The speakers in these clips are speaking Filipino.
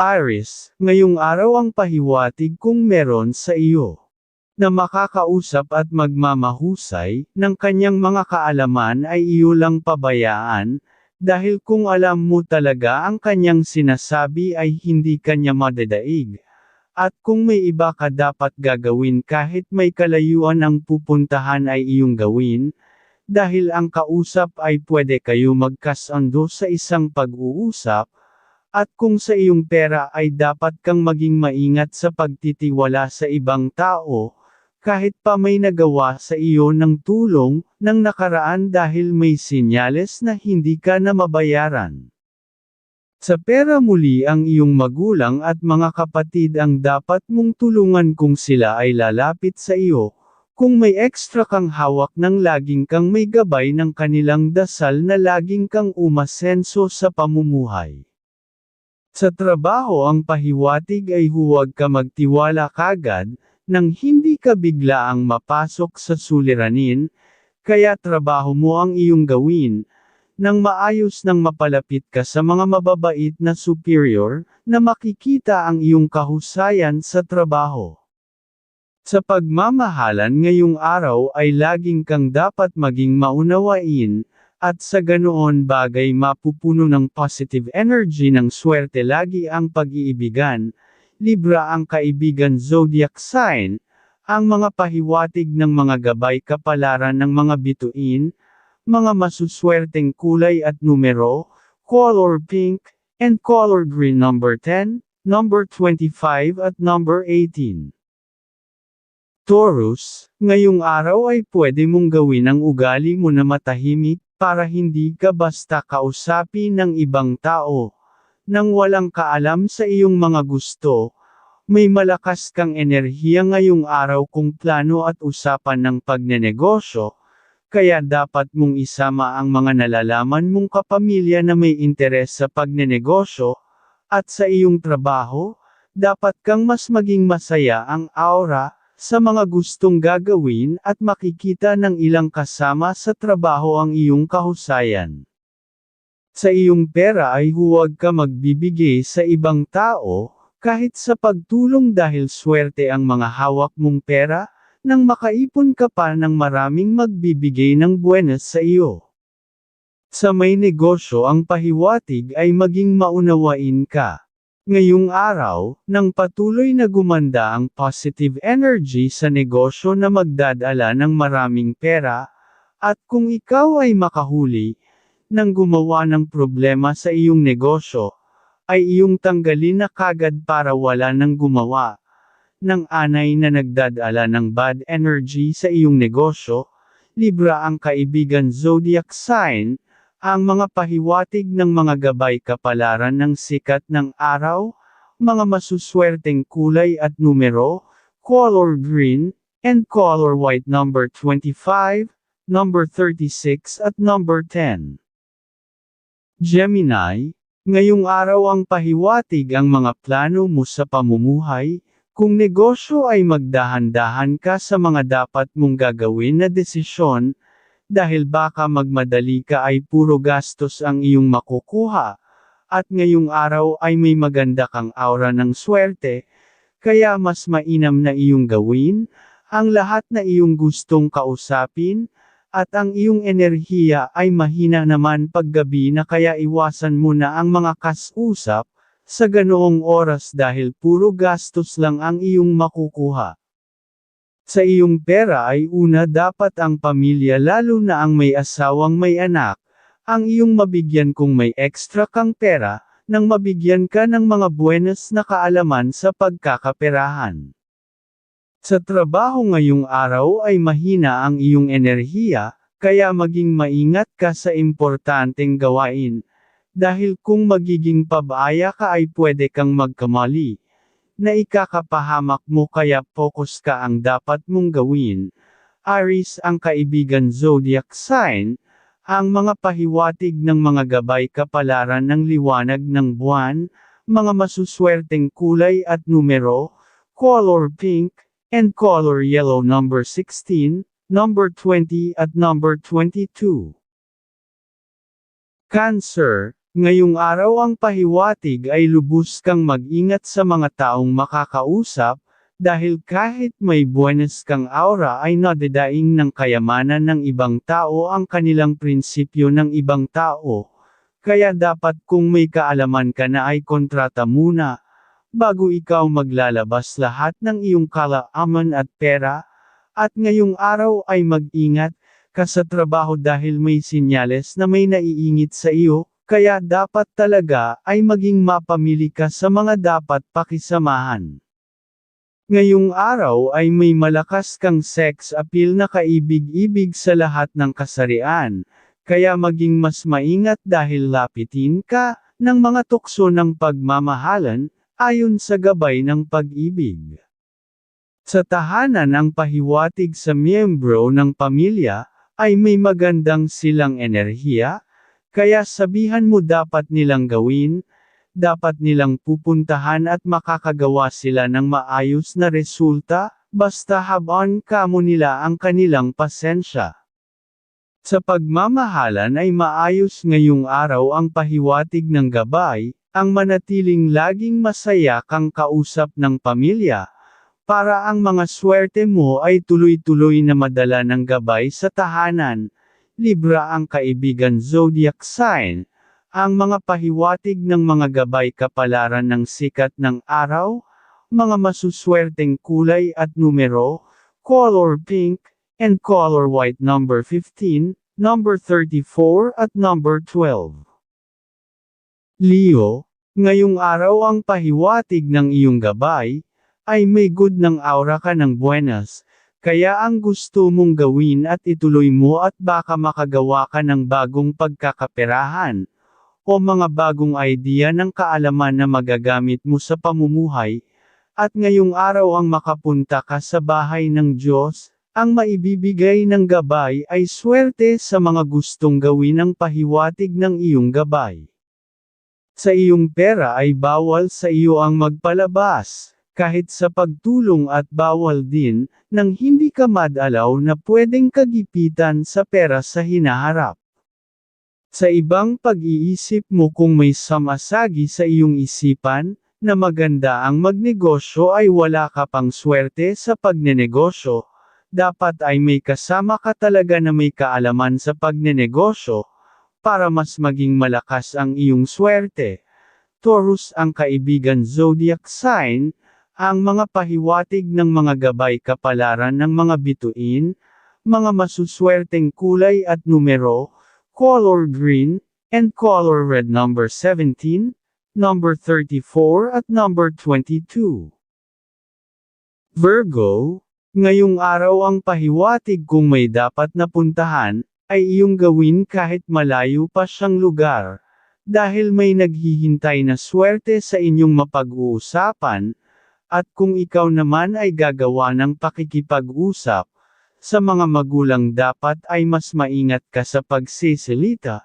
Aris, ngayong araw ang pahiwatig kung meron sa iyo na makakausap at magmamahusay ng kanyang mga kaalaman ay iyo lang pabayaan, dahil kung alam mo talaga ang kanyang sinasabi ay hindi kanya madadaig. At kung may iba ka dapat gagawin kahit may kalayuan ang pupuntahan ay iyong gawin, dahil ang kausap ay pwede kayo magkasundo sa isang pag-uusap, at kung sa iyong pera ay dapat kang maging maingat sa pagtitiwala sa ibang tao, kahit pa may nagawa sa iyo ng tulong, ng nakaraan dahil may sinyales na hindi ka na mabayaran. Sa pera muli ang iyong magulang at mga kapatid ang dapat mong tulungan kung sila ay lalapit sa iyo, kung may ekstra kang hawak ng laging kang may gabay ng kanilang dasal na laging kang umasenso sa pamumuhay. Sa trabaho ang pahiwatig ay huwag ka magtiwala kagad, nang hindi ka biglaang mapasok sa suliranin, kaya trabaho mo ang iyong gawin, nang maayos nang mapalapit ka sa mga mababait na superior, na makikita ang iyong kahusayan sa trabaho. Sa pagmamahalan ngayong araw ay laging kang dapat maging maunawain, at sa ganoon bagay mapupuno ng positive energy ng swerte lagi ang pag-iibigan, Libra ang kaibigan zodiac sign, ang mga pahiwatig ng mga gabay kapalaran ng mga bituin, mga masuswerteng kulay at numero, color pink, and color green number 10, number 25 at number 18. Taurus, ngayong araw ay pwede mong gawin ang ugali mo na matahimik, para hindi ka basta kausapin ng ibang tao. Nang walang kaalam sa iyong mga gusto, may malakas kang enerhiya ngayong araw kung plano at usapan ng pagnenegosyo, kaya dapat mong isama ang mga nalalaman mong kapamilya na may interes sa pagnenegosyo, at sa iyong trabaho, dapat kang mas maging masaya ang aura, sa mga gustong gagawin at makikita ng ilang kasama sa trabaho ang iyong kahusayan. Sa iyong pera ay huwag ka magbibigay sa ibang tao, kahit sa pagtulong dahil swerte ang mga hawak mong pera, nang makaipon ka pa ng maraming magbibigay ng buenas sa iyo. Sa may negosyo ang pahiwatig ay maging maunawain ka. Ngayong araw, nang patuloy na gumanda ang positive energy sa negosyo na magdadala ng maraming pera, at kung ikaw ay makahuli, nang gumawa ng problema sa iyong negosyo, ay iyong tanggalin na kagad para wala nang gumawa, ng anay na nagdadala ng bad energy sa iyong negosyo, Libra ang kaibigan zodiac sign, ang mga pahiwatig ng mga gabay kapalaran ng sikat ng araw, mga masuswerteng kulay at numero, color green, and color white number 25, number 36 at number 10. Gemini, ngayong araw ang pahiwatig ang mga plano mo sa pamumuhay, kung negosyo ay magdahan-dahan ka sa mga dapat mong gagawin na desisyon, dahil baka magmadali ka ay puro gastos ang iyong makukuha, at ngayong araw ay may maganda kang aura ng swerte, kaya mas mainam na iyong gawin, ang lahat na iyong gustong kausapin, at ang iyong enerhiya ay mahina naman paggabi na kaya iwasan mo na ang mga kasusap, sa ganoong oras dahil puro gastos lang ang iyong makukuha. Sa iyong pera ay una dapat ang pamilya lalo na ang may asawang may anak, ang iyong mabigyan kung may extra kang pera, nang mabigyan ka ng mga buenas na kaalaman sa pagkakaperahan. Sa trabaho ngayong araw ay mahina ang iyong enerhiya, kaya maging maingat ka sa importanteng gawain, dahil kung magiging pabaya ka ay pwede kang magkamali, na ikakapahamak mo kaya focus ka ang dapat mong gawin. Aries ang kaibigan zodiac sign, ang mga pahiwatig ng mga gabay kapalaran ng liwanag ng buwan, mga masuswerteng kulay at numero, color pink, and color yellow number 16, number 20 at number 22. Cancer, Ngayong araw ang pahiwatig ay lubos kang mag-ingat sa mga taong makakausap, dahil kahit may buenas kang aura ay nadadaing ng kayamanan ng ibang tao ang kanilang prinsipyo ng ibang tao. Kaya dapat kung may kaalaman ka na ay kontrata muna, bago ikaw maglalabas lahat ng iyong kalaaman at pera, at ngayong araw ay mag-ingat, ka sa trabaho dahil may sinyales na may naiingit sa iyo, kaya dapat talaga ay maging mapamili ka sa mga dapat pakisamahan. Ngayong araw ay may malakas kang sex appeal na kaibig-ibig sa lahat ng kasarian, kaya maging mas maingat dahil lapitin ka ng mga tukso ng pagmamahalan, ayon sa gabay ng pag-ibig. Sa tahanan ang pahiwatig sa miyembro ng pamilya, ay may magandang silang enerhiya, kaya sabihan mo dapat nilang gawin, dapat nilang pupuntahan at makakagawa sila ng maayos na resulta, basta habang kamo nila ang kanilang pasensya. Sa pagmamahalan ay maayos ngayong araw ang pahiwatig ng gabay, ang manatiling laging masaya kang kausap ng pamilya, para ang mga swerte mo ay tuloy-tuloy na madala ng gabay sa tahanan, Libra ang kaibigan zodiac sign, ang mga pahiwatig ng mga gabay kapalaran ng sikat ng araw, mga masuswerteng kulay at numero, color pink, and color white number 15, number 34 at number 12. Leo, ngayong araw ang pahiwatig ng iyong gabay, ay may good ng aura ka ng buenas, kaya ang gusto mong gawin at ituloy mo at baka makagawa ka ng bagong pagkakaperahan, o mga bagong idea ng kaalaman na magagamit mo sa pamumuhay, at ngayong araw ang makapunta ka sa bahay ng Diyos, ang maibibigay ng gabay ay swerte sa mga gustong gawin ng pahiwatig ng iyong gabay. Sa iyong pera ay bawal sa iyo ang magpalabas kahit sa pagtulong at bawal din, nang hindi ka madalaw na pwedeng kagipitan sa pera sa hinaharap. Sa ibang pag-iisip mo kung may samasagi sa iyong isipan, na maganda ang magnegosyo ay wala ka pang swerte sa pagnenegosyo, dapat ay may kasama ka talaga na may kaalaman sa pagnenegosyo, para mas maging malakas ang iyong swerte. Taurus ang kaibigan zodiac sign, ang mga pahiwatig ng mga gabay kapalaran ng mga bituin, mga masuswerteng kulay at numero, color green, and color red number 17, number 34 at number 22. Virgo, ngayong araw ang pahiwatig kung may dapat na puntahan, ay iyong gawin kahit malayo pa siyang lugar, dahil may naghihintay na swerte sa inyong mapag-uusapan, at kung ikaw naman ay gagawa ng pakikipag-usap, sa mga magulang dapat ay mas maingat ka sa pagsisilita,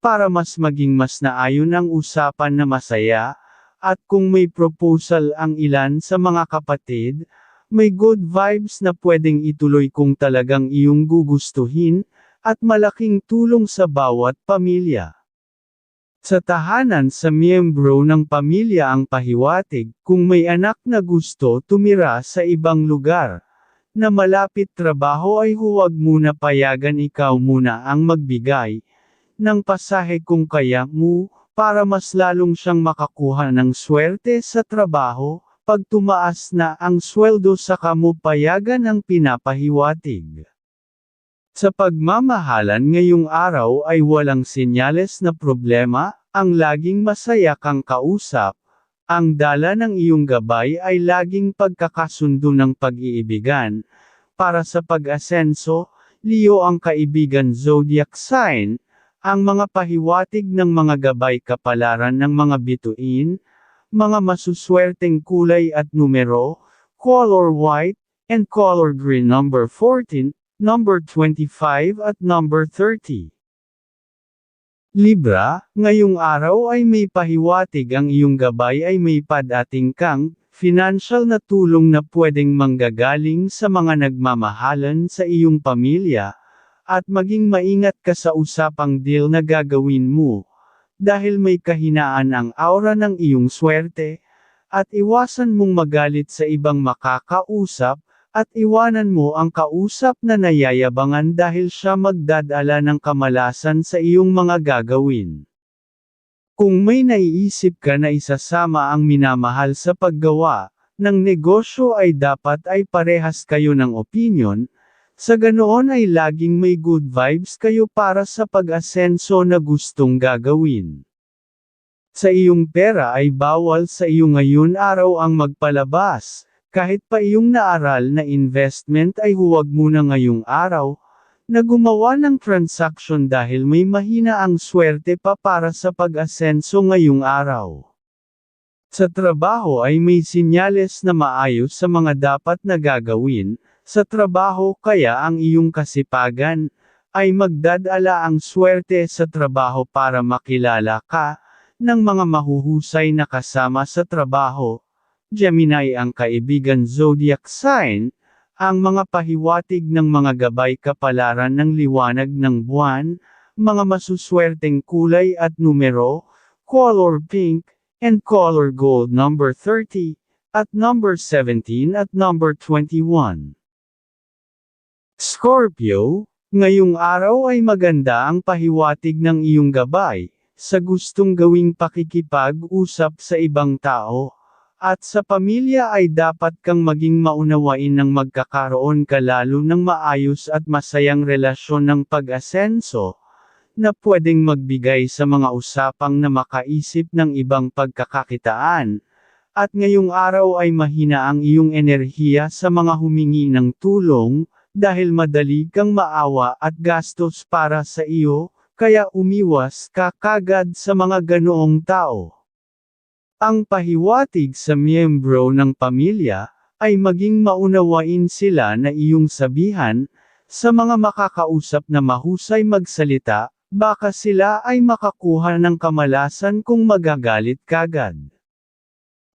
para mas maging mas naayon ang usapan na masaya, at kung may proposal ang ilan sa mga kapatid, may good vibes na pwedeng ituloy kung talagang iyong gugustuhin, at malaking tulong sa bawat pamilya. Sa tahanan sa miyembro ng pamilya ang pahiwatig, kung may anak na gusto tumira sa ibang lugar, na malapit trabaho ay huwag muna payagan ikaw muna ang magbigay, ng pasahe kung kaya mo, para mas lalong siyang makakuha ng swerte sa trabaho, pag tumaas na ang sweldo sa kamo payagan ang pinapahiwatig. Sa pagmamahalan ngayong araw ay walang senyales na problema, ang laging masaya kang kausap, ang dala ng iyong gabay ay laging pagkakasundo ng pag-iibigan. Para sa pag-asenso, Leo ang kaibigan zodiac sign, ang mga pahiwatig ng mga gabay kapalaran ng mga bituin, mga masuswerteng kulay at numero, color white, and color green number 14, number 25 at number 30. Libra, ngayong araw ay may pahiwatig ang iyong gabay ay may padating kang, financial na tulong na pwedeng manggagaling sa mga nagmamahalan sa iyong pamilya, at maging maingat ka sa usapang deal na gagawin mo, dahil may kahinaan ang aura ng iyong swerte, at iwasan mong magalit sa ibang makakausap, at iwanan mo ang kausap na nayayabangan dahil siya magdadala ng kamalasan sa iyong mga gagawin. Kung may naiisip ka na isasama ang minamahal sa paggawa ng negosyo ay dapat ay parehas kayo ng opinion, sa ganoon ay laging may good vibes kayo para sa pag-asenso na gustong gagawin. Sa iyong pera ay bawal sa iyo ngayon araw ang magpalabas, kahit pa iyong naaral na investment ay huwag muna ngayong araw, na gumawa ng transaction dahil may mahina ang swerte pa para sa pag-asenso ngayong araw. Sa trabaho ay may sinyales na maayos sa mga dapat na gagawin, sa trabaho kaya ang iyong kasipagan, ay magdadala ang swerte sa trabaho para makilala ka, ng mga mahuhusay na kasama sa trabaho. Gemini ang kaibigan zodiac sign, ang mga pahiwatig ng mga gabay kapalaran ng liwanag ng buwan, mga masuswerteng kulay at numero, color pink, and color gold number 30, at number 17 at number 21. Scorpio, ngayong araw ay maganda ang pahiwatig ng iyong gabay, sa gustong gawing pakikipag-usap sa ibang tao, at sa pamilya ay dapat kang maging maunawain ng magkakaroon ka lalo ng maayos at masayang relasyon ng pag-asenso, na pwedeng magbigay sa mga usapang na makaisip ng ibang pagkakakitaan, at ngayong araw ay mahina ang iyong enerhiya sa mga humingi ng tulong, dahil madali kang maawa at gastos para sa iyo, kaya umiwas ka kagad sa mga ganoong tao. Ang pahiwatig sa miyembro ng pamilya, ay maging maunawain sila na iyong sabihan, sa mga makakausap na mahusay magsalita, baka sila ay makakuha ng kamalasan kung magagalit kagad.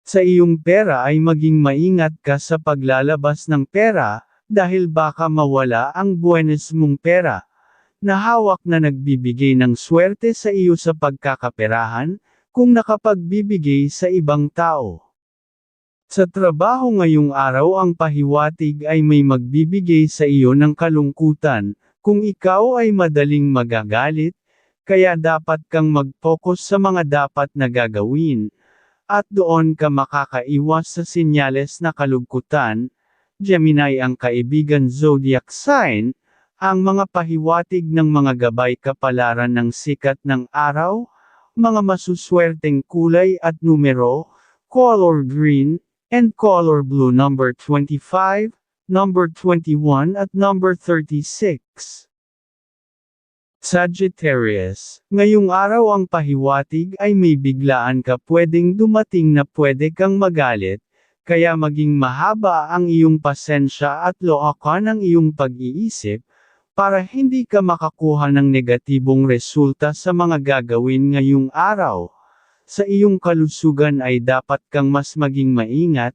Sa iyong pera ay maging maingat ka sa paglalabas ng pera, dahil baka mawala ang buenos mong pera, na hawak na nagbibigay ng swerte sa iyo sa pagkakaperahan, kung nakapagbibigay sa ibang tao. Sa trabaho ngayong araw ang pahiwatig ay may magbibigay sa iyo ng kalungkutan, kung ikaw ay madaling magagalit, kaya dapat kang mag-focus sa mga dapat na gagawin, at doon ka makakaiwas sa sinyales na kalungkutan, Gemini ang kaibigan zodiac sign, ang mga pahiwatig ng mga gabay kapalaran ng sikat ng araw, mga masuswerteng kulay at numero, color green, and color blue number 25, number 21 at number 36. Sagittarius, ngayong araw ang pahiwatig ay may biglaan ka pwedeng dumating na pwede kang magalit, kaya maging mahaba ang iyong pasensya at lookan ang iyong pag-iisip, para hindi ka makakuha ng negatibong resulta sa mga gagawin ngayong araw. Sa iyong kalusugan ay dapat kang mas maging maingat,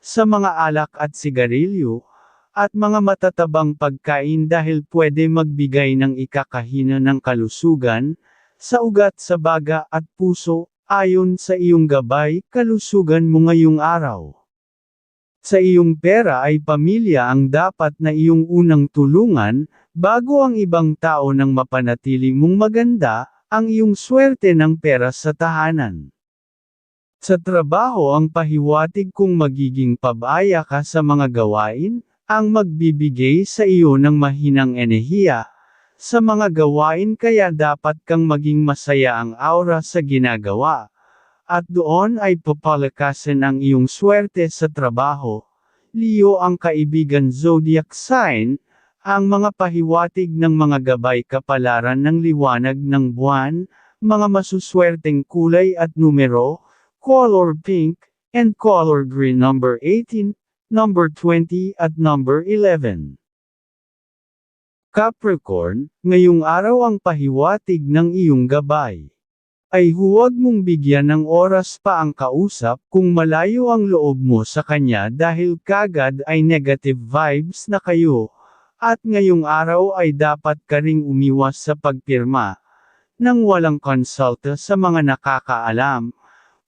sa mga alak at sigarilyo, at mga matatabang pagkain dahil pwede magbigay ng ikakahina ng kalusugan, sa ugat sa baga at puso, ayon sa iyong gabay, kalusugan mo ngayong araw. Sa iyong pera ay pamilya ang dapat na iyong unang tulungan, Bago ang ibang tao nang mapanatili mong maganda, ang iyong swerte ng pera sa tahanan. Sa trabaho ang pahiwatig kung magiging pabaya ka sa mga gawain, ang magbibigay sa iyo ng mahinang enerhiya, sa mga gawain kaya dapat kang maging masaya ang aura sa ginagawa. At doon ay papalakasin ang iyong swerte sa trabaho. Leo ang kaibigan zodiac sign, ang mga pahiwatig ng mga gabay kapalaran ng liwanag ng buwan, mga masuswerteng kulay at numero, color pink, and color green number 18, number 20 at number 11. Capricorn, ngayong araw ang pahiwatig ng iyong gabay. Ay huwag mong bigyan ng oras pa ang kausap kung malayo ang loob mo sa kanya dahil kagad ay negative vibes na kayo, at ngayong araw ay dapat ka ring umiwas sa pagpirma nang walang konsulta sa mga nakakaalam,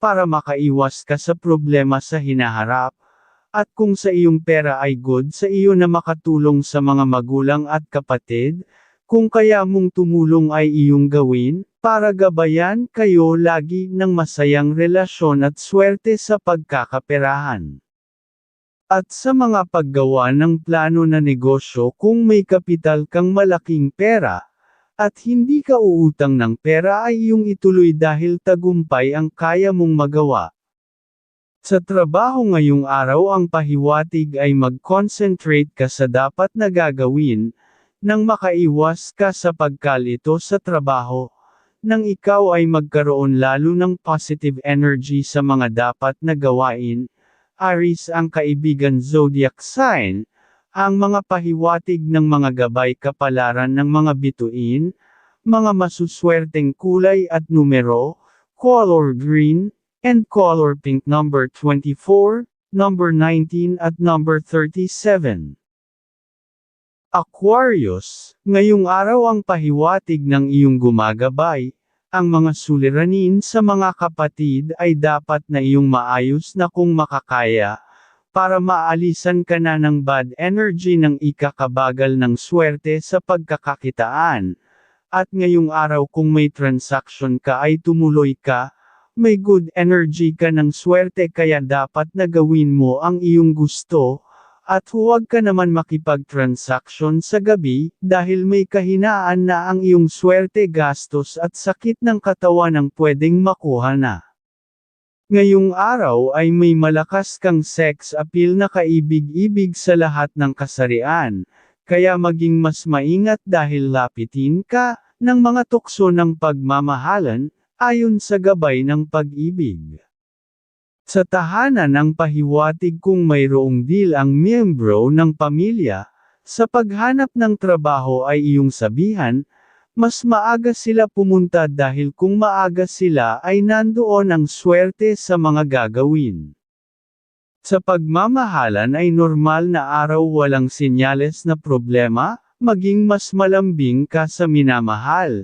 para makaiwas ka sa problema sa hinaharap, at kung sa iyong pera ay good sa iyo na makatulong sa mga magulang at kapatid, kung kaya mong tumulong ay iyong gawin, para gabayan kayo lagi ng masayang relasyon at swerte sa pagkakaperahan. At sa mga paggawa ng plano na negosyo kung may kapital kang malaking pera, at hindi ka uutang ng pera ay iyong ituloy dahil tagumpay ang kaya mong magawa. Sa trabaho ngayong araw ang pahiwatig ay mag-concentrate ka sa dapat na gagawin, nang makaiwas ka sa pagkalito sa trabaho, nang ikaw ay magkaroon lalo ng positive energy sa mga dapat na gawain, Aris ang kaibigan zodiac sign, ang mga pahiwatig ng mga gabay kapalaran ng mga bituin, mga masuswerteng kulay at numero, color green, and color pink number 24, number 19 at number 37. Aquarius, ngayong araw ang pahiwatig ng iyong gumagabay, ang mga suliranin sa mga kapatid ay dapat na iyong maayos na kung makakaya, para maalisan ka na ng bad energy ng ikakabagal ng swerte sa pagkakakitaan. At ngayong araw kung may transaction ka ay tumuloy ka, may good energy ka ng swerte kaya dapat na gawin mo ang iyong gusto, at huwag ka naman makipag-transaction sa gabi, dahil may kahinaan na ang iyong swerte gastos at sakit ng katawan ang pwedeng makuha na. Ngayong araw ay may malakas kang sex appeal na kaibig-ibig sa lahat ng kasarian, kaya maging mas maingat dahil lapitin ka, ng mga tukso ng pagmamahalan, ayon sa gabay ng pag-ibig. Sa tahanan ng pahiwatig kung mayroong deal ang miyembro ng pamilya, sa paghanap ng trabaho ay iyong sabihan, mas maaga sila pumunta dahil kung maaga sila ay nandoon ang swerte sa mga gagawin. Sa pagmamahalan ay normal na araw walang senyales na problema, maging mas malambing ka sa minamahal.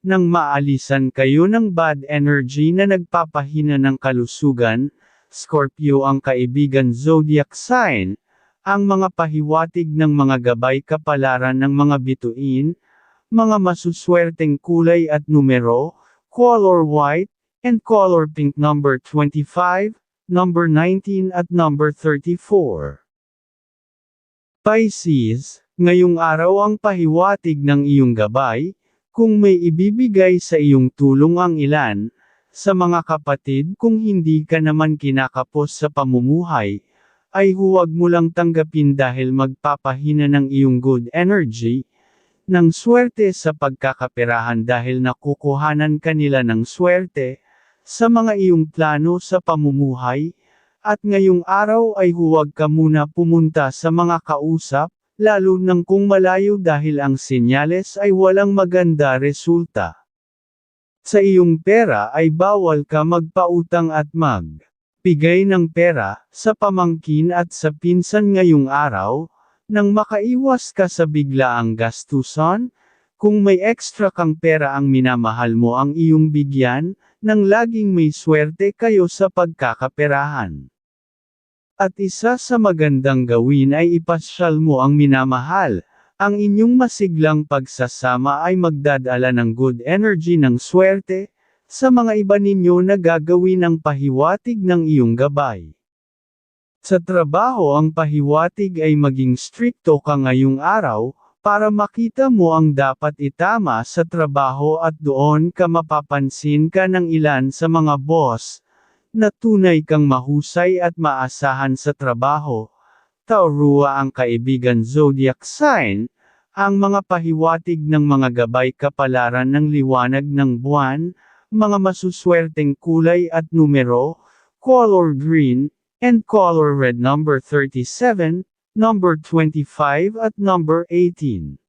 Nang maalisan kayo ng bad energy na nagpapahina ng kalusugan, Scorpio ang kaibigan zodiac sign, ang mga pahiwatig ng mga gabay kapalaran ng mga bituin, mga masuswerteng kulay at numero, color white, and color pink number 25, number 19 at number 34. Pisces, ngayong araw ang pahiwatig ng iyong gabay, kung may ibibigay sa iyong tulong ang ilan, sa mga kapatid kung hindi ka naman kinakapos sa pamumuhay, ay huwag mo lang tanggapin dahil magpapahina ng iyong good energy, ng swerte sa pagkakaperahan dahil nakukuhanan kanila ng swerte, sa mga iyong plano sa pamumuhay, at ngayong araw ay huwag ka muna pumunta sa mga kausap, lalo nang kung malayo dahil ang senyales ay walang maganda resulta. Sa iyong pera ay bawal ka magpautang at mag bigay ng pera sa pamangkin at sa pinsan ngayong araw, nang makaiwas ka sa biglaang gastusan, kung may extra kang pera ang minamahal mo ang iyong bigyan, nang laging may swerte kayo sa pagkakaperahan. At isa sa magandang gawin ay ipasyal mo ang minamahal, ang inyong masiglang pagsasama ay magdadala ng good energy ng swerte, sa mga iba ninyo na gagawin ang pahiwatig ng iyong gabay. Sa trabaho ang pahiwatig ay maging stricto ka ngayong araw, para makita mo ang dapat itama sa trabaho at doon ka mapapansin ka ng ilan sa mga boss, na tunay kang mahusay at maasahan sa trabaho, Taurua ang kaibigan zodiac sign, ang mga pahiwatig ng mga gabay kapalaran ng liwanag ng buwan, mga masuswerteng kulay at numero, color green, and color red number 37, number 25 at number 18.